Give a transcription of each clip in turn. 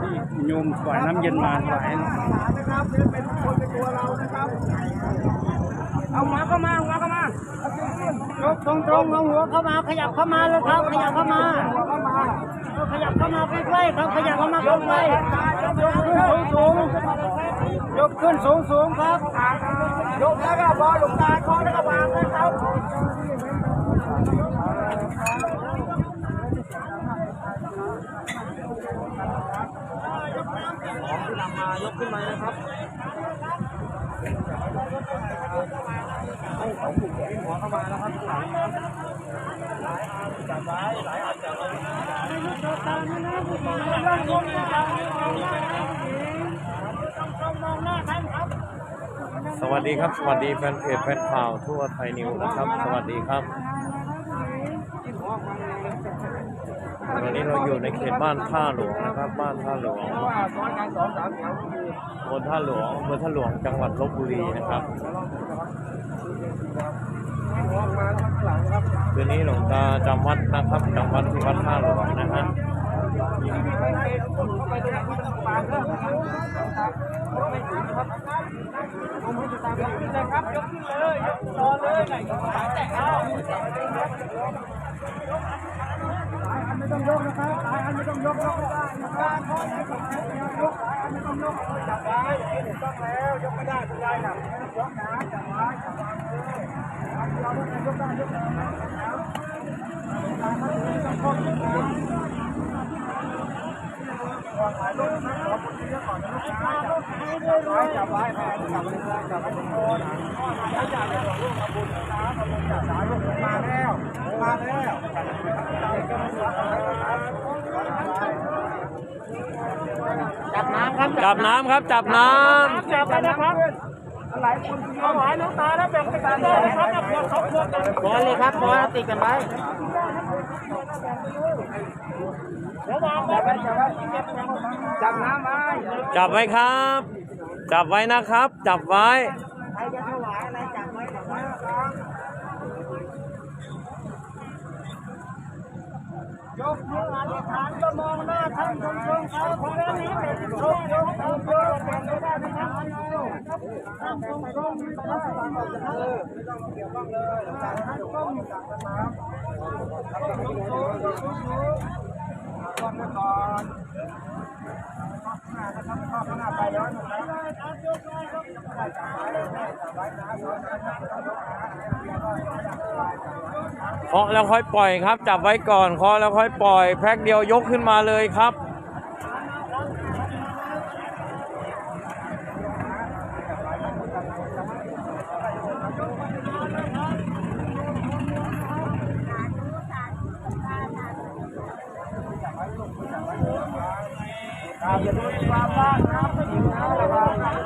ที่โยมถวายน้ำเย็นมาถวายนะครับเป็นคนเป็นตัวเรานะครับ เอาหัวเข้ามาหัวเข้ามายกตรงตรงๆเอาหัวเข้ามาขยับเข้ามาเลยครับ ขยับเข้ามาหัวเข้ามาเอาขยับเข้ามาใกล้ๆครับขยับเข้ามาใกล้ๆยกขึ้นสูงๆยกขึ้นสูงสูงๆครับยกแล้วก็บอลหลวงตาคอแล้วก็วางายกขึ้นมานะครับให้ของบุกวิ่หัวเข้ามาแล้วครับหลายหลายอานจับไว้หลายอันจับสวัสดีครับ สวัสดีแฟนเพจแฟนข่าวทั่วไทยนิวนะครับ สวัสดีครับ วันนี้เราอยู่ในเขตบ้านท่าหลวงนะครับ บ้านท่าหลวงบนท่าหลวงอำเภอท่าหลวงจังหวัดลบบุรีนะครับคืนนี้หลวงตาจำวัดนะครับจำวัดที่วัดท่าหลวงนะฮะไปไหนไปตรงไหนที่ต้องปาดเพิ่มนะครับไม่ถึงครับผมให้ตามยกขึ้นเลยครับยกขึ้นเลยยกรอเลยไหนก็ปาดแต่เอา ไม่ต้องยกนะครับหลายอันไม่ต้องยกยกไม่ได้กาข้อไหนของใครยกหลายอันไม่ต้องยกจับไว้ถูกต้องแล้วยกไม่ได้เป็นไรนะยกนะจับไว้จับวางเลยเราต้องยกได้ยกได้จับไว้แม่ไว้จับไว้ทุกคนถ้าอยากจะร่วมทำบุญนะทำบุญ จากสายลูกมาแล้วมาแล้วจับน้ำครับจับน้ำครับจับน้จับไปนะครับหลายคนถวายน้ำตาแล้วแบ่งเป็นสามด้วยนะครับขวดสองขวดกันบอลเลยครับบอลติดกันไว้เดี๋ยววาง จับไว้จับไว้จับน้ำไว้ำจับไว้ครับ จับไว้นะครับ จับไว้ใครจะถวายอะไรจับไว้จับไว้ยกมืออธิษฐานก็มองหน้าท่านชมชมเขาคนนี้เป็นยกยกยกยกเป็นไม่ได้นะครับท่านชมชมมีพระสังฆเออไม่ต้องเกี่ยวข้องเลยท่านต้อง เคาะแล้วค่อยปล่อยครับ จับไว้ก่อนเคาะแล้วค่อยปล่อย แพ็คเดียวยกขึ้นมาเลยครับครับอย่าดูความบ้านนะครับไม่ถึงนะระวังนะค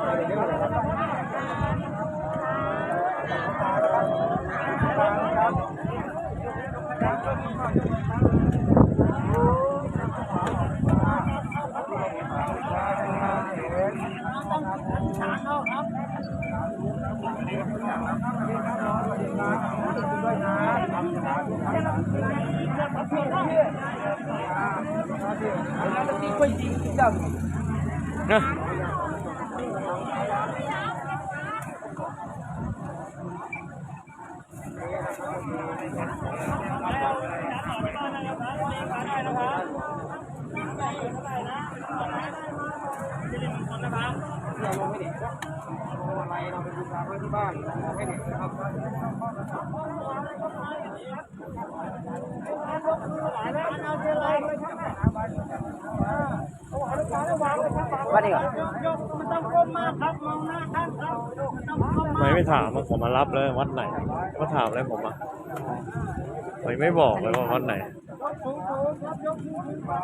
รับ นี่ก็ยิ งจังนะเราลงไม่เด็กอะไรเราไปบูชาไว้ที่บ้านไม่เด็กนะครับว่าดีกว่ามันต้องก้มมากครับมองหน้าท่านครับต้องก้มทำไมไม่ถามว่าผมมารับเลยวัดไหนมาถามอะไรผมอะทำไมไม่บอกเลยว่าวัดไหน สูงสูงครับยกมือขึ้นมา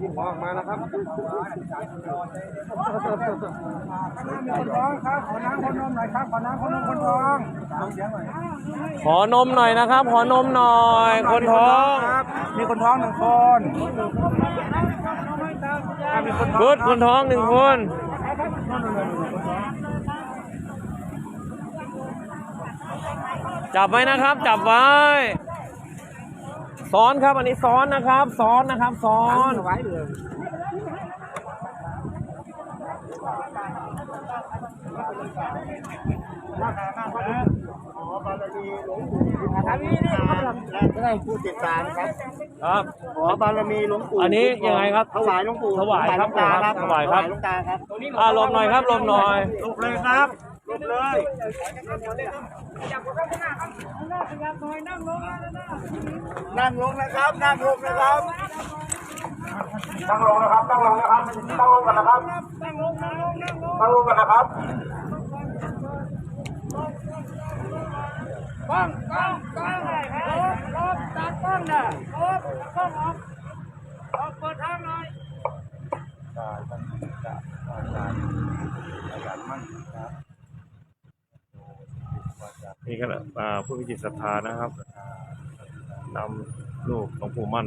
ยิ้มออกมานะครับคนท้องครับ ขอน้ำคนนมหน่อยครับ ขอน้ำคนนมคนท้องเสียงหน่อยขอนมหน่อยนะครับ ขอนมหน่อย คนท้องครับมีคนท้องหนึ่งคนมีคนท้องกุดคนท้องหนึ่งคนจับไว้นะครับ จับไว้ ซ้อนครับอันนี้ซ้อนนะครับซ้อนนะครับซ้อนไว้เลยอันนี้นี่ครับได้ผู้ติดตามครับ ครับ ขอบารมีหลวงปู่ อันนี้ยังไงครับ ถวายหลวงปู่ ถวายครับหลวงตาครับ ถวายครับหลวงตาครับอ่าลมหน่อยครับลมหน่อยลุกเลยครับ ลุกเลยนั่งลงนะครับ นั่งลงนะครับ นั่งลงนะครับ นั่งลงนะครับ นั่งลงกันนะครับ นั่งลงนั่งลงกันนะครับกล้องกล้องกล้องลบลบตัดกล้องน่ะลบกล้องออกออกเปิดทางหน่อยนี่ก็ อ่าผู้มีจิตศรัทธานะครับนำลูกหลวงปู่มั่น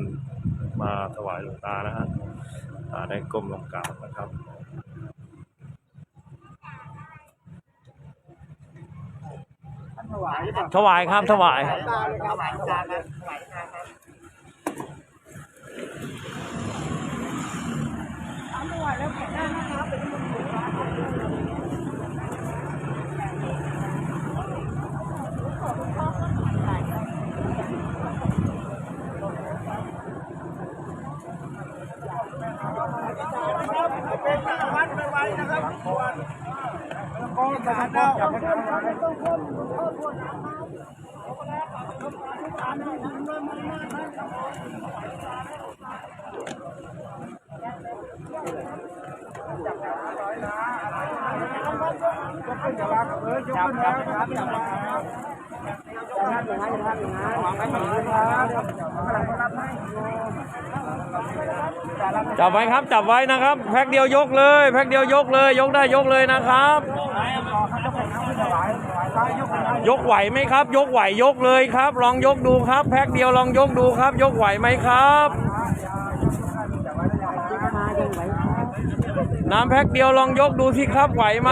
มาถวายหลวงตานะฮะอ่าได้ก้มลงกราบนะครับถวายหรือเปล่าถวายครับถวายตาเลยครับถวายตาครับถวายตาครับ เป็นวัดไปไว้นะครับควรกองทหารเราต้องคนต้องคน จับจับจับจับ จับไว้ครับจับไว้นะครับ แพ็คเดียวยกเลย แพ็คเดียวยกเลย ยกได้ยกเลยนะครับ ยกไหวไหมครับ ยกไหวยกเลยครับ ลองยกดูครับ แพ็คเดียวลองยกดูครับ ยกไหวไหมครับน้ำแพ็คเดียวลองยกดูสิครับไหวไหม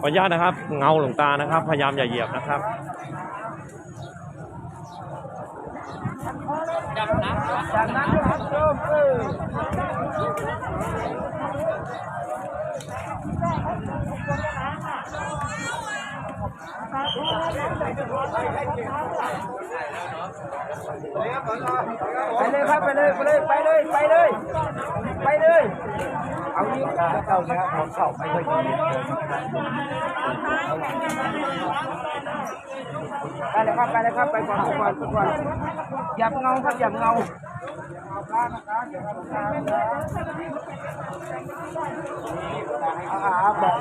ขออนุญาตนะครับ เงาหลวงตานะครับ พยายามอย่าเหยียบนะครับจากนั้นนะครับโยมเออ ไปเลยครับไปเลยไปเลยไปเลยไปเลยไปเลยเอานี้เข้าเนี้ยมันเข้าไปเลยไปเลยครับไปเลยครับไปก่อนไปก่อนไปก่อนหยับเงาครับหยับเงาอาแบบ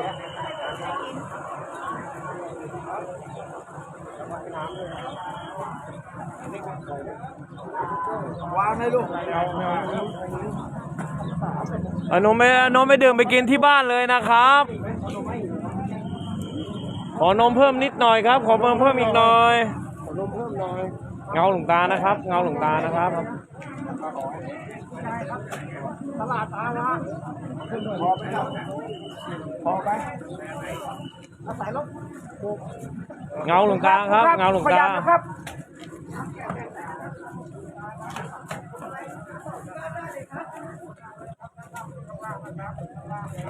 วางให้ลูกอนมไม่อนมไม่ดื่มไปกินที่บ้านเลยนะครับ ขอนมเพิ่มนิดหน่อยครับ ขอเพิ่มเพิ่มอีกหน่อยนมเพิ่มหน่อย เงาหลวงตานะครับ เงาหลวงตานะครับ ตลาดตาละพอไหมครับพอไหมเอาใส่รถเงาหลวงตาครับ เงาหลวงขตายับนะครับ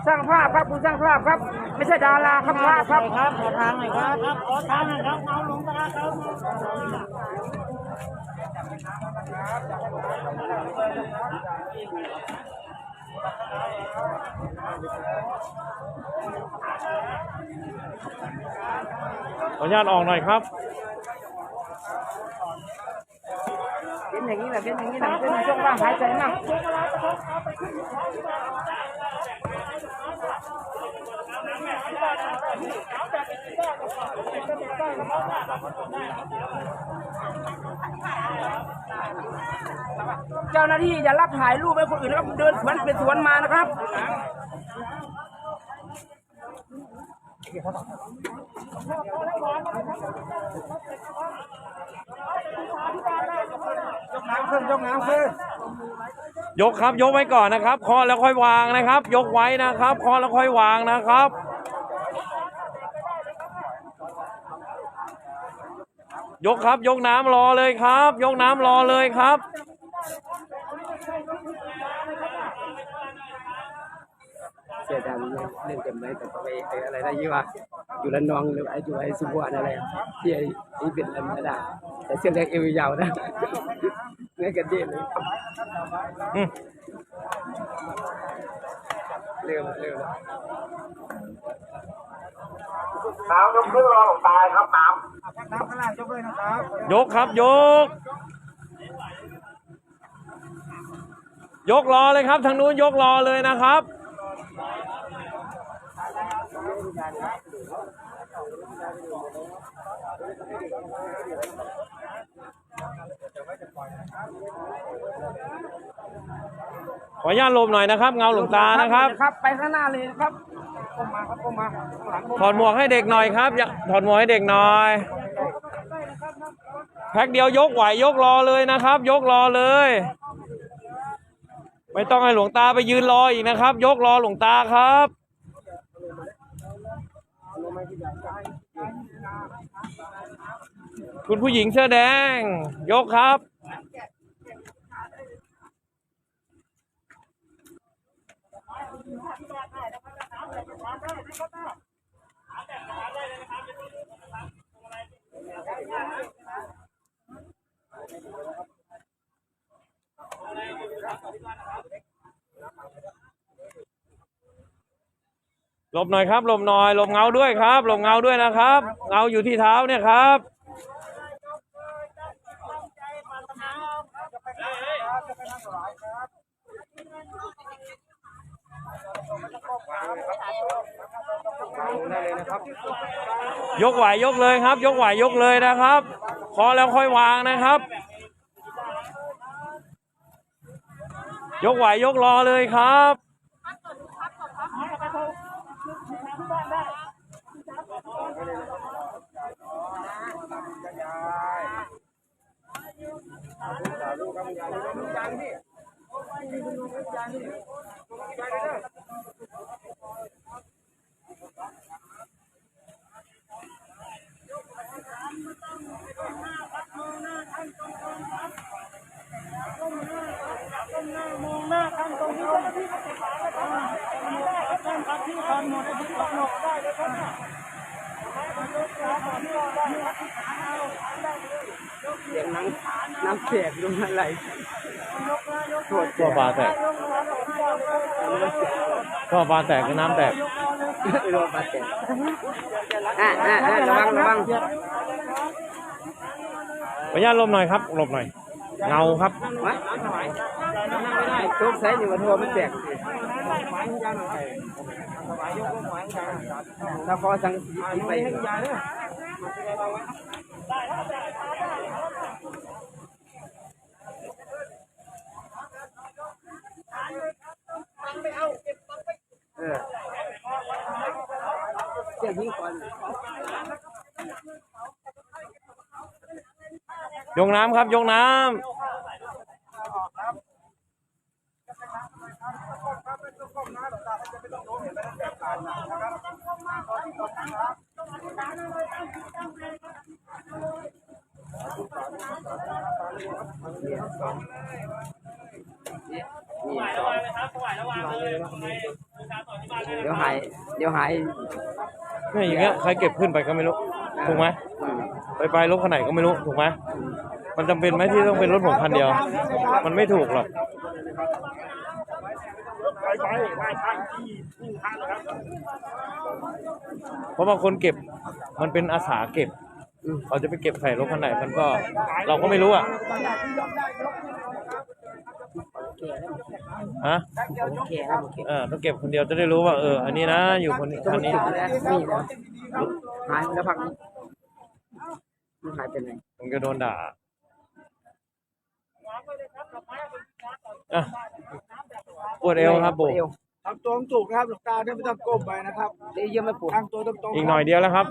สร้างภาพครับคุณสร้างภาพครับ ไม่ใช่ดาราครับภาพครับครับขอทางหน่อยครับครับขอทางหน่อยครับเอาลงตาครับ ขออนุญาตออกหน่อยครับ เป็นอย่างนี้แหละเป็นอย่างนี้แหละเป็นช่วงว่างหายใจมั่งค เจ้าหน้าที่อย่ารับถ่ายรูปให้คนอื่นนะครับเดินสวนเป็นสวนมานะครับยกครับยกไว้ก่อนนะครับเคอแล้วค่อยวางนะครับ ยกไว้นะครับเคอแล้วค่อยวางนะครับ ยกครับ ยกน้ำรอเลยครับ ยกน้ำรอเลยครับ เสียดายเล่นเต็มเลยแต่ก็ไปอะไรได้ยี่ว่าอยู่ละนองหรือไอ้อยู่ไอ้สุวรรณอะไรที่ไอ้ที่เป็นอะไรไม่ได้แต่เสื้อเล็กเอวยาวนะนี่กันดีเลยอืมเร็วเร็วน้ำยกขึ้นรอหลวงตายครับน้ ยกครับยก ยกรอเลยครับทางนู้นยกรอเลยนะครับขออนุญาตหลบหน่อยนะครับ เงาหลวงตานะครับ ครับ ไปข้างหน้าเลยครับก้มมาครับก้มมาข้างหลังถอดหมวกให้เด็กหน่อยครับอย่าถอดหมวกให้เด็กหน่อย แพ็คเดียวยกไหวยกรอเลยนะครับ ยกรอเลย ไม่ต้องให้หลวงตาไปยืนรออีกนะครับ ยกรอหลวงตาครับคุณผู้หญิงเสื้อแดง ยกครับ ห ลบหน่อยครับหลบหน่อยหลบเงาด้วยครับหลบเงาด้วยนะครับ เงาอยู่ที่เท้าเนี่ยครับยกไหวยกเลยครับ ยกไหวยกเลยนะครับ พอแล้วค่อยวางนะครับ ยกไหวยกรอเลยครับ มองหน้าท่านตรงนี้เจ้าหน้าที่เขาติดฝาแล้วครับท่านครับที่ทอนหมดที่ทอนหมดได้เลยครับ เสียงน้ำน้ำเสียกดูอะไรโทษท่อปลาแตกท่อปลาแตกกับน้ำแตกรวมมาเสียอ่าอ่าอ่าระวังระวังขออนุญาตหลบหน่อยครับหลบหน่อย เงาครับ วะทุกสายอยู่บนหัวมันแตกถ้าพอสังสีไปเออเจ้ายิงก่อน ยกน้ำครับ ยกน้ำนี่สองเดี๋ยวหาย เดี๋ยวหายนี่อย่างเงี้ยใครเก็บขึ้นไปก็ไม่รู้ ถูกไหมอืมไปไปรถคันไหนก็ไม่รู้ ถูกไหม มันจำเป็นไหมที่ต้องเป็นรถผมคันเดียว มันไม่ถูกหรอกไปไปไปข้างที่ที่ข้างนะครับเพราะบางคนเก็บมันเป็นอาสาเก็บอืมเราจะไปเก็บใส่รถคันไหนมันก็ เราก็ไม่รู้อะฮะโอเคครับโอเคเออต้องเก็บคนเดียวจะได้รู้ว่าเออ อันนี้นะอยู่คนนี้ก็คัมันนนี้ติดแล้วนี่นะหายแล้วพักนี้มันหายไปไหนผมจะโดนด่า อะปวดเอวครับปู่เอวทำตัวถูกนะครับหลวงตาเนี่ยไม่ต้องก้มไปนะครับเดี๋ยวเยอะไม่ปวดตั้งตัวตรงๆอีกหน่อยเดียวแล้วครับ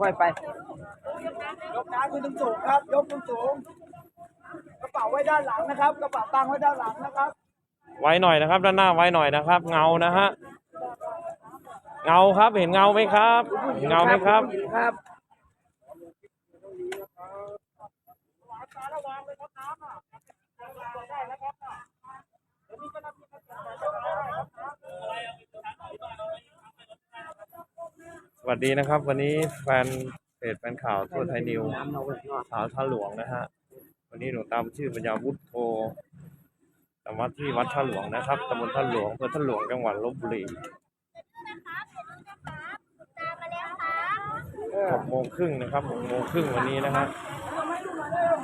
ค่อยๆไป ยกขาขึ้นสูงๆครับ ยกขึ้นสูงกระเป๋าไว้ด้านหลังนะครับกระเป๋าตังค์ไว้ด้านหลังนะครับ ไว้หน่อยนะครับ ด้านหน้าไว้หน่อยนะครับ เงานะฮะเงาครับเห็นเงาไหมครับเห็นเงาไหมครับผู้หญิงครับ สวัสดีนะครับ วันนี้แฟนเพจแฟนข่าวทั่วไทยนิวสาวท่าหลวงนะฮะ วันนี้หลวงตามชื่อปัญญาวุฒิโทจำวัดที่วัดท่าหลวงนะครับตำบลท่าหลวงอำเภอท่าหลวงจังหวัดลบบุรีหกโมงครึ่งนะครับหกโมงครึ่งวันนี้นะฮะ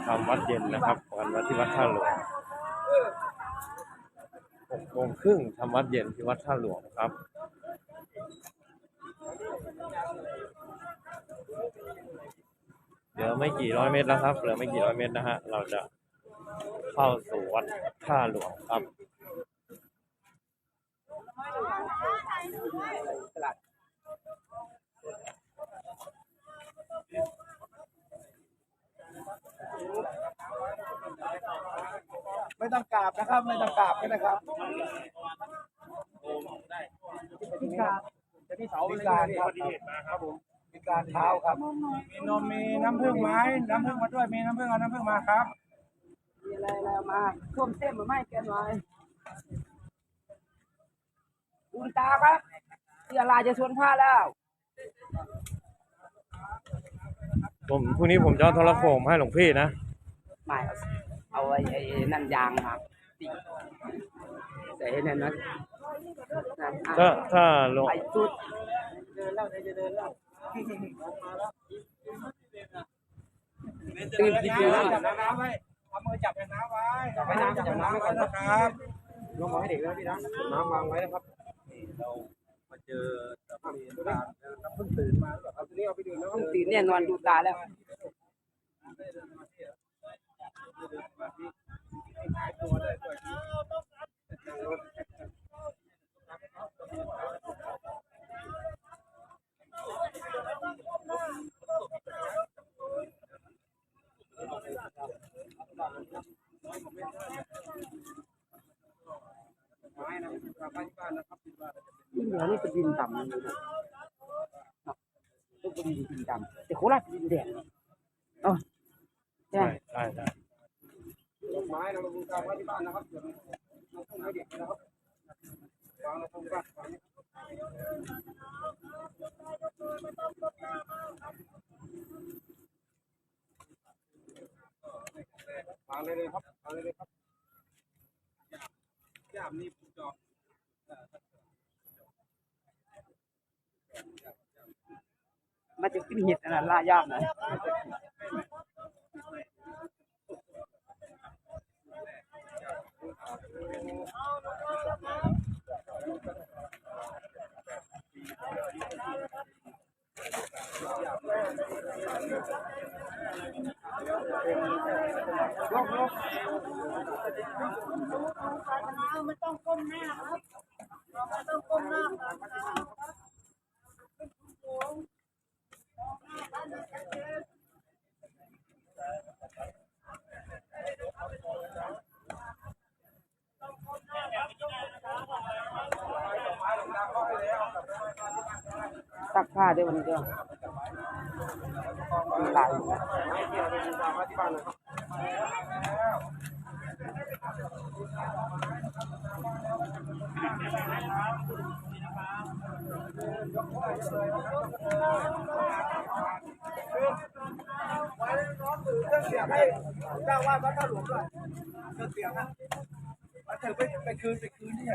ทำวัดเย็นนะครับวันวัดที่วัดท่าหลวง กโมงครึ่งทำวัดเย็นที่วัดท่าหลวงครับ เหลือไม่กี่ร้อยเมตรแล้วครับ เหลือไม่กี่ร้อยเมตรนะฮะ เราจะเข้าสู่วัดท่าหลวงครับ ไม่ต้องกราบนะครับ ไม่ต้องกราบก็นะครับพิการจะที่เสาพิการครับครับผมพิการเท้าครับ มีนมมีน้ำผึ้งไหมน้ำผึ้งมาด้วย มีน้ำผึ้งเอาน้ำผึ้งมาครับ มีอะไรแล้วมาท่วมเส้นหรือไม่แกหน่อยคุณตาครับเสียลาจะสวนผ้าแล้ว ผมพรุ่งนี้ผมจะเอาโทรโขงมาให้หลวงพี่นะไม่เอาไอ้ไอ้นั่นยางมาติดใส่นั่นนะนั่นอะถ้าถ้าหลวงไอ้ชุดเดินแล้วจะเดินแล้วตื่นที่ตื่นจับน้ำไว้เอามือจับน้ำไว้จับน้ำจับน้ำไว้ก่อนนะครับลงมาให้เด็กแล้วพี่นะน้ำวางไว้นะครับเรามา เจอเพิ่งตื่นมาเอาตัวนี้เอาไปดื่มแล้วต้องตื่นเนี่ยนอนดูตาแล้วไม้นะกลับไปที่บ้านนะครับ ที่บ้านเหนือนี่เป็นดินต่ำเลยนะต้องเป็นดินต่ำแต่โคราชเป็นดินแดงเอ๋อใช่ใช่ใช่ดอกไม้นะเราบูชาไว้ที่บ้านนะครับเดี๋ยวเราต้องให้เด็กนะครับวางในตรงบ้านวางเลยเลยครับวางเลยเลยครับย่ามนี่จอ มันจะขึ้นเห็ ดนะล่ายากนะ ไม่ต้องก้มหน้าครับไม่ต้องก้มหน้าครับ ซักผ้าด้วยวันเดียวมันลายเครื่องเสียงให้เจ้าว่าพระเจ้าหลวงด้วยเครื่องเสียงนะมาถึงไปไปคืนไปคืนที่ไหน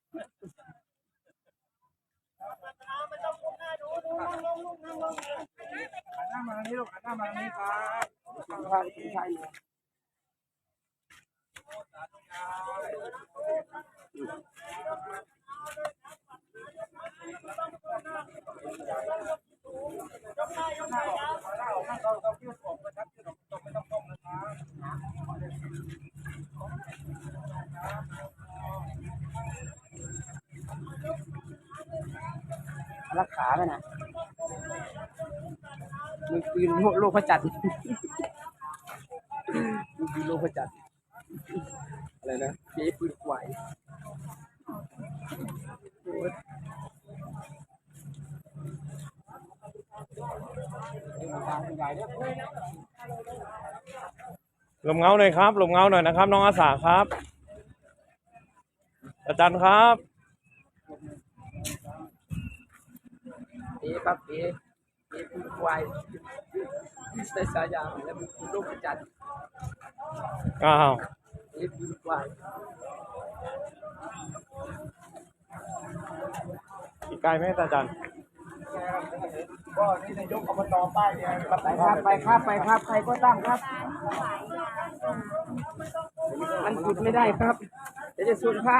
mami. มือปืนโลกพระจันทร์มือปืนโลกพระจันทร์อะไรนะเจ๊ปืนไหวโอ้ยลมเงาหน่อยครับลมเงาหน่อยนะครับ น้องอาสาครับ อาจารย์ครับเจ๊ครับเจ๊เจ๊ปืนไหว ใส่สายยางแล้วมือปืนโลกพระจันทร์อ้าวเจ๊ปืนไหวอีกไกลไหมอาจารย์ก็นี่นายกอบตป้ายแดงรับไปครับไปครับไปครับใครก็ตั้งครับ มันจุดไม่ได้ครับเดี๋ยวจะสูญพระ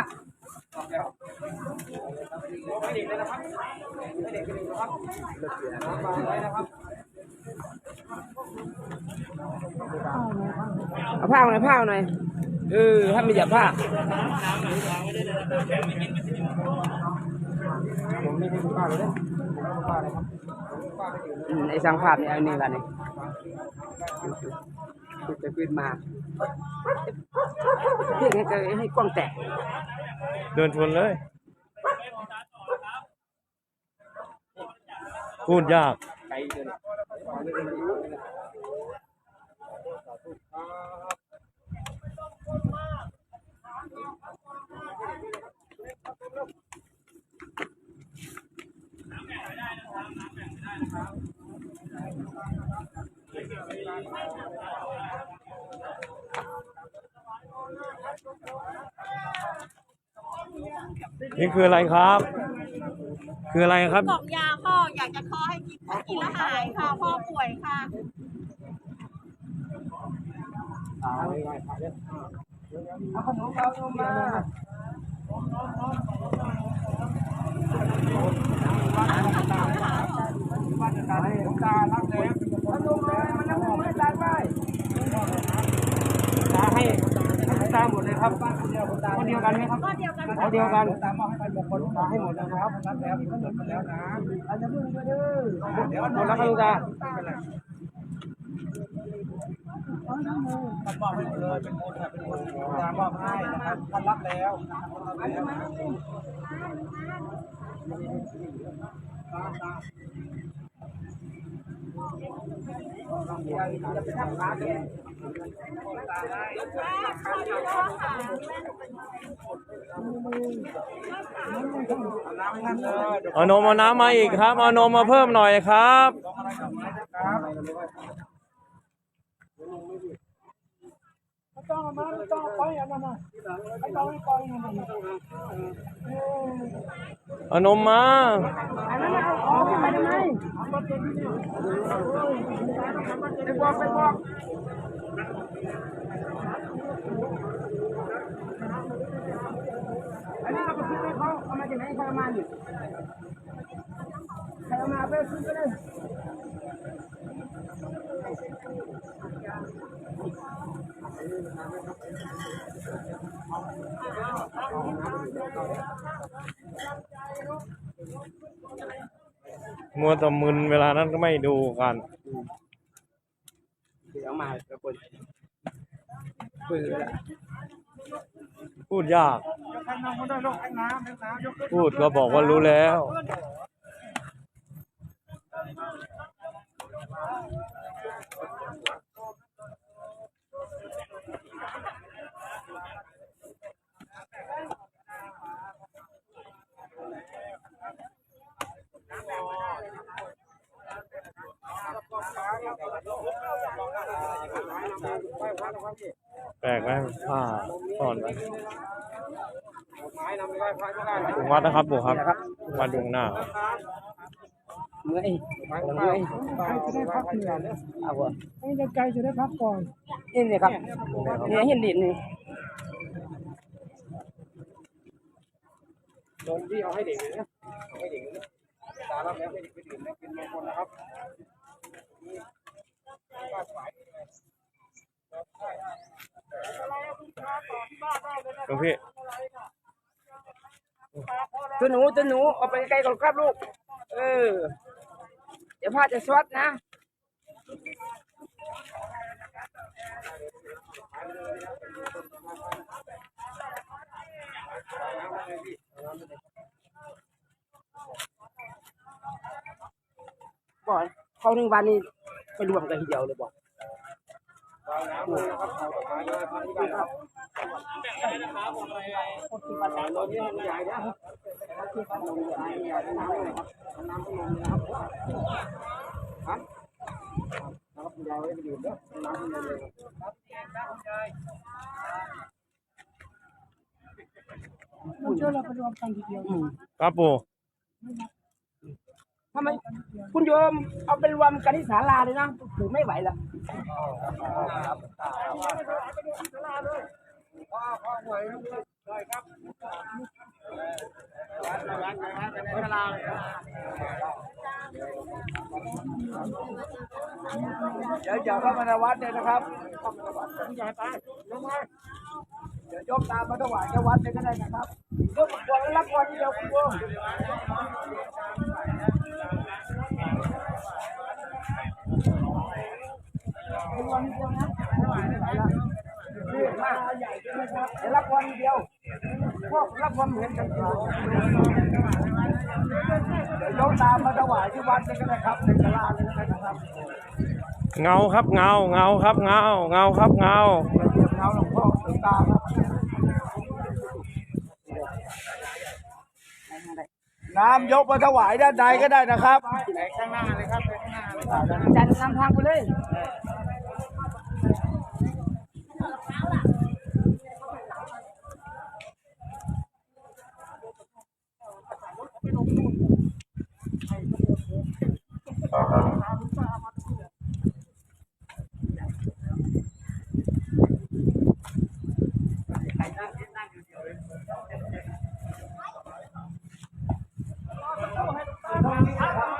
เเอาผ้าหน่อยผ้าหน่อยเออถ้าไม่จับผ้าอืมไอ้สังภาพเนี่ยอันนี้ละนี่จะขึ้นมาเพื่อให้ให้กล้องแตก เดินชนเลย พูดยากนี่ นี่คืออะไรครับ คืออะไรครับบอกยาพ่ออยากจะขอให้กินกินแล้วหายค่ะ พ่อป่วยค่ะ เอาขนมเอานมมาผมตารับแล้วเอานมมามันน้ำมันไม่ตายไปตาให้ตาหมดเลยครับคนเดียวกันไหมครับก็เดียวกันคนเดียวกันตามมอบให้ไปหมดคนตาให้หมดนะครับรับแล้วก็หมดแล้วนะเอาจะพึ่งก็ดื้อเดี๋ยวหมดแล้วครับลุงตา ท่านมอบให้เลยเป็นคนเป็นคนตามอบให้นะครับท่านรับแล้วท่านรับแล้วนะน้ำให้ท่านเลยเดี๋ยวเอานมเอาน้ำมาอีกครับ เอานมมาเพิ่มหน่อยครับ ต้องไม้นะครับไม่ต้องมาไม่ต้องไปอันนั้นนะไม่ต้องให้ปอยอันนั้นนะเอานมมาอันนั้นเอาออกไปทำไมไปบอกไปบอกอันนี้เราไปซื้อให้เขาเอามาจากไหนเอามาอยู่ใครเอามาไปซื้อไปเลย มัวแต่มึนเวลานั้นก็ไม่ดูกันเดี๋ยวมาตะคนปืนละพูดยาก พูดก็บอกว่ารู้แล้ว แปลกไหมผ้าซ่อนไว้ถึงวัดนะครับปู่ครับวัดดวงหน้าครับเมื่อยเมื่อยจะได้พักเหนื่อยเอาวะให้ไกลจะได้พักก่อนนี่นี่ครับเนี่ยเห็นดินนี่โดนที่เอาให้เด็กเลยนะเอาให้เด็กเลยนะตารับแล้วให้เด็กไปดื่มนะเป็นมงคลนะครับ หลวงพี่ตัวหนูตัวหนูเอาไปไกลก่อนครับลูก เออ เดี๋ยวพ่อจะสวัดนะบอนเข้าหนึ่งวันนี้ไปรวมกันทีเดียวเลยบอก มันช่วยเราไปรวมกันทีเดียวครับปู่ทำไมคุณโยมเอาไปรวมกันที่ศาลาเลยนะถือไม่ไหวแล้ว เดี๋ยวอย่าเข้ามาในวัดเลยนะครับในวัดผู้ใหญ่ไปลงมาเดี๋ยวยกตามมาถวายแค่วัดเลยก็ได้นะครับยกบวงรับวันเดียวคุณโยม เดี๋ยวรับวันเดียวพวกรับวันเห็นกันเดียวเดี๋ยวยกตามมาถวายที่วัดเลยก็ได้ครับในศาลาเลยก็ได้นะครับเงาครับเงาเงาครับเงาเงาครับเงาเดี๋ยวเท้าหลวงพ่อหลวงตาครับน้ำยกมาถวายด้านในก็ได้นะครับข้างหน้าเลยครับข้างหน้าเลยจันนำทางไปเลย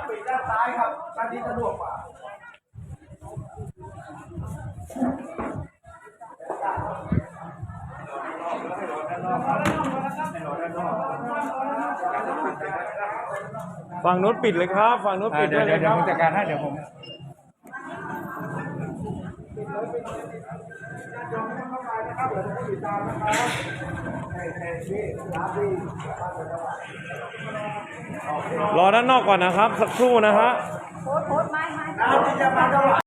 ปิดด้านซ้ายครับด้านนี้สะดวกกว่า ฝั่งนู้นปิดเลยครับ ฝั่งนู้นปิดได้เลยครับจัดการให้เดี๋ยวผม รอด้านนอกก่อนนะครับ สักครู่นะฮะน้ำที่จะมาถวาย